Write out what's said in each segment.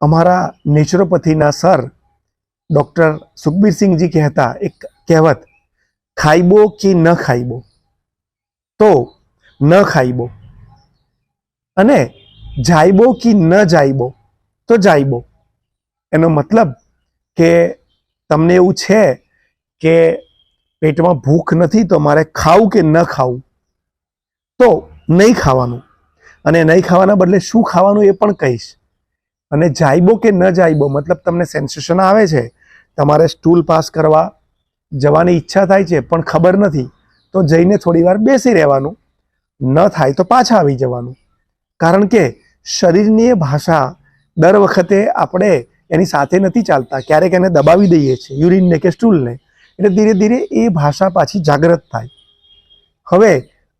અમારા નેચરોપથીના sir doctor સુખબીરસિંહજી કહેતા એક કહેવત, ખાઈબો કે ન ખાઈબો? તો, ન ખાઈબો. અને જાયબો કે ન જાયબો તો જાયબો એનો મતલબ કે તમને એવું છે કે પેટમાં ભૂખ નથી તો મારે ખાવું કે ન ખાવું? તો, નહીં ખાવાનું. અને નહીં ખાવાના બદલે શું ખાવાનું એ પણ કહીશ. અને જાયબો કે ન જાયબો, મતલબ તમને સેન્સેશન આવે છે, તમારે સ્ટૂલ પાસ કરવા જવાની ઈચ્છા થાય છે, પણ ખબર નથી, તો જઈને થોડી વાર બેસી રહેવાનું. ન થાય તો પાછા આવી જવાનું. કારણ કે શરીરની ભાષા દર વખતે આપણે એની સાથે નથી ચાલતા. ક્યારેક એને દબાવી દઈએ છીએ, યુરિનને કે સ્ટૂલને એટલે ધીરે ધીરે એ ભાષા પાછી જાગૃત થાય. હવે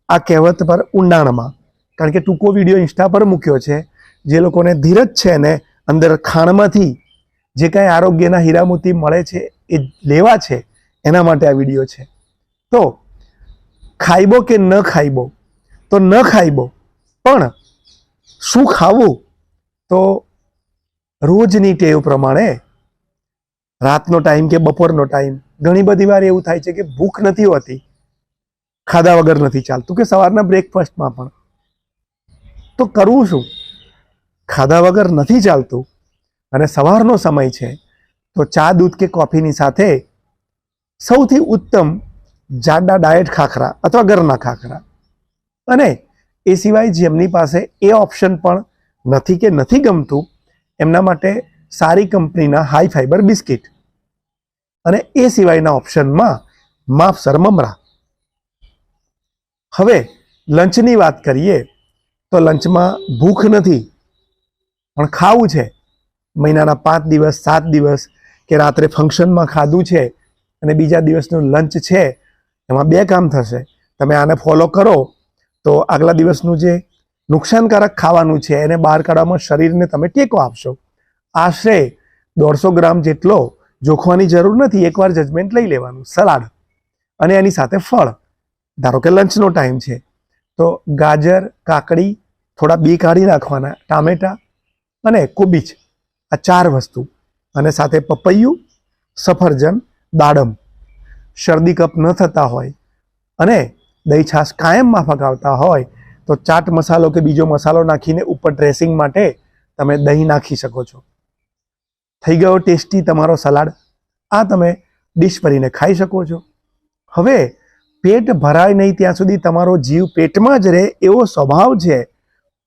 આ કહેવત પર ઊંડાણમાં, કારણ કે ટૂંકો વીડિયો ઇન્સ્ટા પર મૂક્યો છે જે લોકોને ધીરજ છે ને અંદર ખાણમાંથી જે કાંઈ આરોગ્યના હીરામોતી મળે છે એ લેવા છે, એના માટે આ વીડિયો છે. તો ખાઈબો કે ન ખાઈબો? તો ન ખાઈબો. પણ શું ખાવું? તો રોજની ટેવ પ્રમાણે રાતનો ટાઈમ કે બપોરનો ટાઈમ. ઘણી બધી વાર એવું થાય છે કે ભૂખ નથી હોતી, ખાધા વગર નથી ચાલતું, કે સવારના બ્રેકફાસ્ટમાં પણ. તો કરવું શું? ખાધા વગર નથી ચાલતું અને સવારનો સમય છે, તો ચા, દૂધ કે કોફીની સાથે સૌથી ઉત્તમ જાડા ડાયટ ખાખરા અથવા ઘરના ખાખરા. અને એ સિવાય જેમની પાસે એ ઓપ્શન પણ નથી કે નથી ગમતું, એમના માટે સારી કંપનીના હાઈ ફાઈબર બિસ્કિટ. અને એ સિવાયના ઓપ્શનમાં માપસર મમરા. હવે લંચની વાત કરીએ, તો લંચમાં ભૂખ નથી પણ ખાવું છે. મહિનાના પાંચ દિવસ, સાત દિવસ કે રાત્રે ફંક્શનમાં ખાધું છે અને બીજા દિવસનું લંચ છે, એમાં બે કામ થશે. તમે આને ફોલો કરો તો આગલા દિવસનું જે નુકસાનકારક ખાવાનું છે, એને બહાર કાઢવામાં શરીરને તમે ટેકો આપશો. આશરે દોઢસો ગ્રામ જેટલો જોખવાની જરૂર નથી, એકવાર જજમેન્ટ લઈ લેવાનું, સલાડ અને એની સાથે ફળ. ધારો કે લંચનો ટાઈમ છે. તો ગાજર, કાકડી થોડા બી કાઢી નાખવાના, ટામેટા અને કોબીજ, આ ચાર વસ્તુ. અને સાથે પપૈયું, સફરજન, દાડમ. શરદી કપ ન થતા હોય અને દહીં છાશ કાયમ માફક આવતા હોય, તો ચાટ મસાલો કે બીજો મસાલો નાખીને ઉપર ડ્રેસિંગ માટે તમે દહીં નાખી શકો છો. થઈ ગયો ટેસ્ટી તમારો સલાડ. આ તમે ડીશ ભરીને ખાઈ શકો છો. હવે પેટ ભરાય નહીં ત્યાં સુધી તમારો જીવ પેટમાં જ રહે એવો સ્વભાવ છે,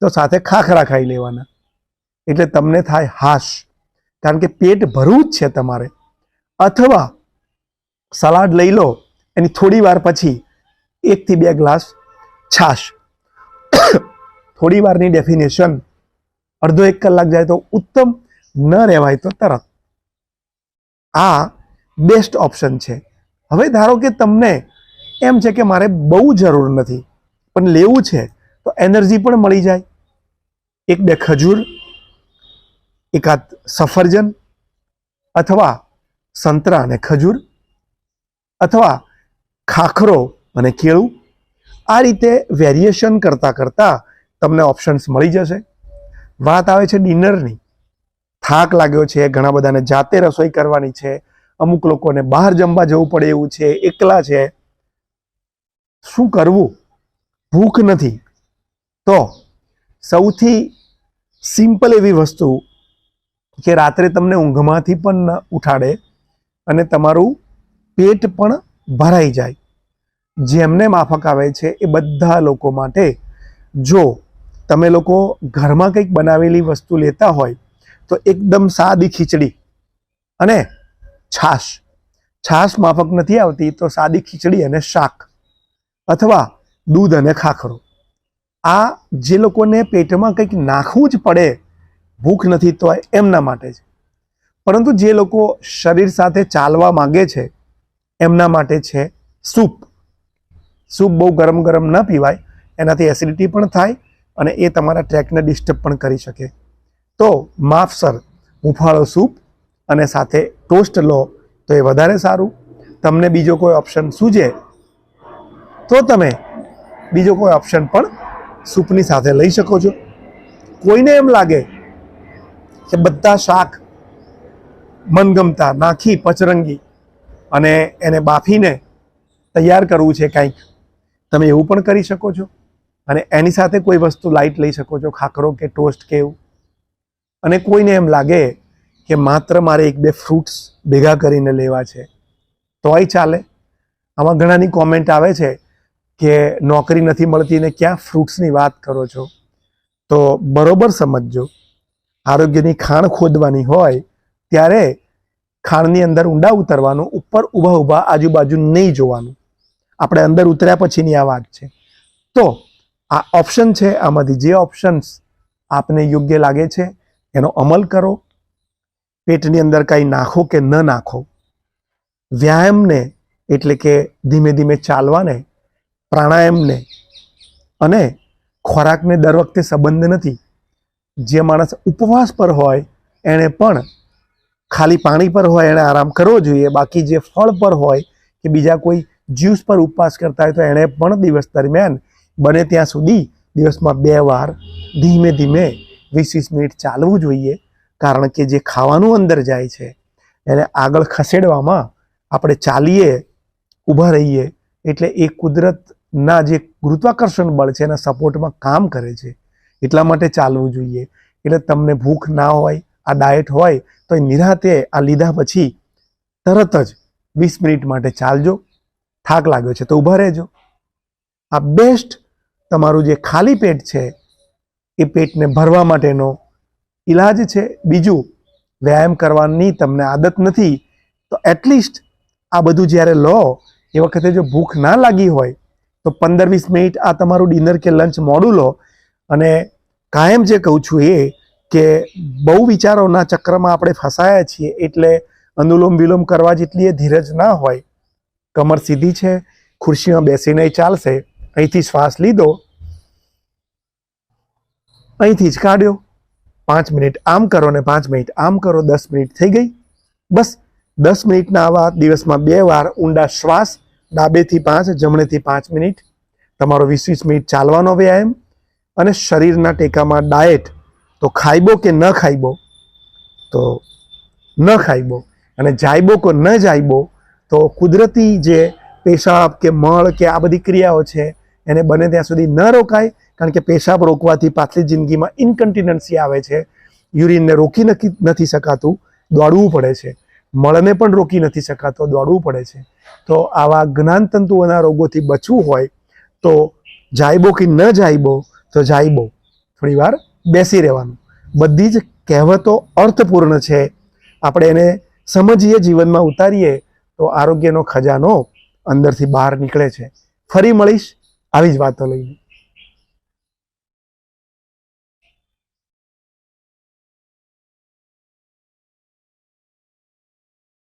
તો સાથે ખાખરા ખાઈ લેવાના. એટલે તમને થાય હાશ. કારણ કે પેટ ભરવું જ છે તમારે. અથવા સલાડ લઈ લો, એની થોડી વાર પછી એકથી બે ગ્લાસ છાશ. થોડી વારની ડેફિનેશન, અડધો એક કલાક જાય તો ઉત્તમ, ન રહેવાય તો તરત. આ બેસ્ટ ઓપ્શન છે. હવે ધારો કે તમને એમ છે કે મારે બહુ જરૂર નથી, પણ લેવું છે, તો એનર્જી પણ મળી જાય. એક બે ખજૂર એકાદ સફરજન અથવા સંતરા અને ખજૂર અથવા ખાખરો અને કેળું, આ રીતે વેરિએશન કરતાં કરતાં તમને ઓપ્શન્સ મળી જશે. વાત આવે છે ડિનરની. થાક લાગ્યો છે, ઘણા બધાને જાતે રસોઈ કરવાની છે, અમુક લોકોને બહાર જમવા જવું પડે એવું છે, એકલા છે. શું કરવું? ભૂખ નથી. તો સૌથી સિમ્પલ એવી વસ્તુ કે રાત્રે તમને ઊંઘમાંથી પણ ન ઉઠાડે અને તમારું પેટ પણ ભરાઈ જાય. જેમને માફક આવે છે એ બધા લોકો માટે જો તમે લોકો ઘરમાં કંઈક બનાવેલી વસ્તુ લેતા હોય તો એકદમ સાદી ખીચડી અને છાશ. છાશ માફક નથી આવતી તો સાદી ખીચડી અને શાક અથવા દૂધ અને ખાખરો. આ જે લોકોને પેટમાં કંઈક નાખવું જ પડે ભૂખ નથી તો એમના માટે છે. પરંતુ જે લોકો શરીર સાથે ચાલવા માંગે છે, એમના માટે છે સૂપ. સૂપ બહુ ગરમ ગરમ ન પીવાય, એનાથી એસિડિટી પણ થાય અને એ તમારા ટ્રેકને ડિસ્ટર્બ પણ કરી શકે. તો માફસર હુંફાળો સૂપ અને સાથે ટોસ્ટ લો તો એ વધારે સારું. તમને બીજો કોઈ ઓપ્શન સૂજે તો તમે બીજો કોઈ ઓપ્શન પણ સૂપની સાથે લઈ શકો છો. કોઈને એમ લાગે કે બધા શાક મનગમતા, નાખી, પચરંગી અને એને બાફીને તૈયાર કરવું છે કાંઈક. તમે એવું પણ કરી શકો છો? અને એની સાથે કોઈ વસ્તુ લાઇટ લઈ શકો છો, ખાખરો કે ટોસ્ટ કે એવું. અને કોઈને એમ લાગે કે માત્ર મારે એક બે ફ્રૂટ્સ ભેગા કરીને લેવા છે. તોય ચાલે. આમાં ઘણાની કોમેન્ટ આવે છે કે નોકરી નથી મળતી ને ક્યાં ફ્રૂટ્સની વાત કરો છો? તો બરોબર સમજજો. આરોગ્યની ખાણ ખોદવાની હોય, ત્યારે ખાણની અંદર ઊંડા ઉતરવાનું, ઉપર ઊભા ઊભા આજુબાજુ નહીં જોવાનું. આપણે અંદર ઉતર્યા પછીની આ વાત છે. તો આ ઓપ્શન છે, આમાંથી જે ઓપ્શન્સ આપને યોગ્ય લાગે છે, એનો અમલ કરો. પેટની અંદર કાંઈ નાખો કે ન નાખો. વ્યાયામને એટલે કે ધીમે ધીમે ચાલવાને, પ્રાણાયામને અને ખોરાકને દર વખતે સંબંધ નથી. જે માણસ ઉપવાસ પર હોય, એણે પણ ખાલી પાણી પર હોય, એણે આરામ કરવો જોઈએ. બાકી જે ફળ પર હોય કે બીજા કોઈ જ્યુસ પર ઉપવાસ કરતા હોય તો એણે પણ દિવસ દરમિયાન બને ત્યાં સુધી દિવસમાં બે વાર ધીમે ધીમે વીસ વીસ મિનિટ ચાલવું જોઈએ. કારણ કે જે ખાવાનું અંદર જાય છે, એને આગળ ખસેડવામાં આપણે ચાલીએ, ઊભા રહીએ, એટલે એ કુદરતના જે ગુરુત્વાકર્ષણ બળ છે, એના સપોર્ટમાં કામ કરે છે. એટલા માટે ચાલવું જોઈએ. એટલે તમને ભૂખ ના હોય, આ ડાયટ હોય, તો નિરાતે આ લીધા પછી તરત જ વીસ મિનિટ માટે ચાલજો. થાક લાગ્યો છે તો ઊભા રહેજો. આ બેસ્ટ તમારું જે ખાલી પેટ છે, એ પેટને ભરવા માટેનો ઈલાજ છે. બીજું, વ્યાયામ કરવાની તમને આદત નથી, તો એટલીસ્ટ આ બધું જ્યારે લો, એ વખતે જો ભૂખ ના લાગી હોય, તો પંદર વીસ મિનિટ આ તમારું ડિનર કે લંચ મોડું લો અને કાયમ જે કહું છું એ કે બહુ વિચારોના ચક્રમાં આપણે ફસાયા છીએ એટલે અનુલોમ વિલોમ કરવા જેટલી ધીરજ ના હોય, કમર સીધી છે ખુરશીમાં બેસીને ચાલશે, અહીંથી શ્વાસ લીધો, અહીંથી જ કાઢ્યો, પાંચ મિનિટ આમ કરો ને પાંચ મિનિટ આમ કરો, દસ મિનિટ થઈ ગઈ, બસ, દસ મિનિટના આવા દિવસમાં બે વાર ઊંડા શ્વાસ, ડાબેથી પાંચ, જમણેથી પાંચ મિનિટ, તમારો વીસ વીસ મિનિટ ચાલવાનો વ્યાયામ અને શરીરના ટેકામાં ડાયટ તો ખાઈબો કે ન ખાઈબો? તો ન ખાઈબો. અને જાયબો કે ન જાયબો તો કુદરતી જે પેશાબ કે મળ કે આ બધી ક્રિયાઓ છે, એને બને ત્યાં સુધી ન રોકાય, કારણ કે પેશાબ રોકવાથી પાછલી જિંદગીમાં ઇનકન્ટિનન્સી આવે છે. યુરિનને રોકી નથી નથી શકાતું, દોડવું પડે છે. મળને પણ રોકી નથી શકાતો, દોડવું પડે છે. તો આવા જ્ઞાનતંતુઓના રોગોથી બચવું હોય, તો જાયબો કે ન જાયબો તો જાયબો થોડી વાર બેસી રહેવાનું. બધી જ કહેવતો અર્થપૂર્ણ છે. આપણે એને સમજીએ, જીવનમાં ઉતારીએ, તો આરોગ્યનો ખજાનો અંદરથી બહાર નીકળે છે. ફરી મળીશ આવી જ વાતો લઈને.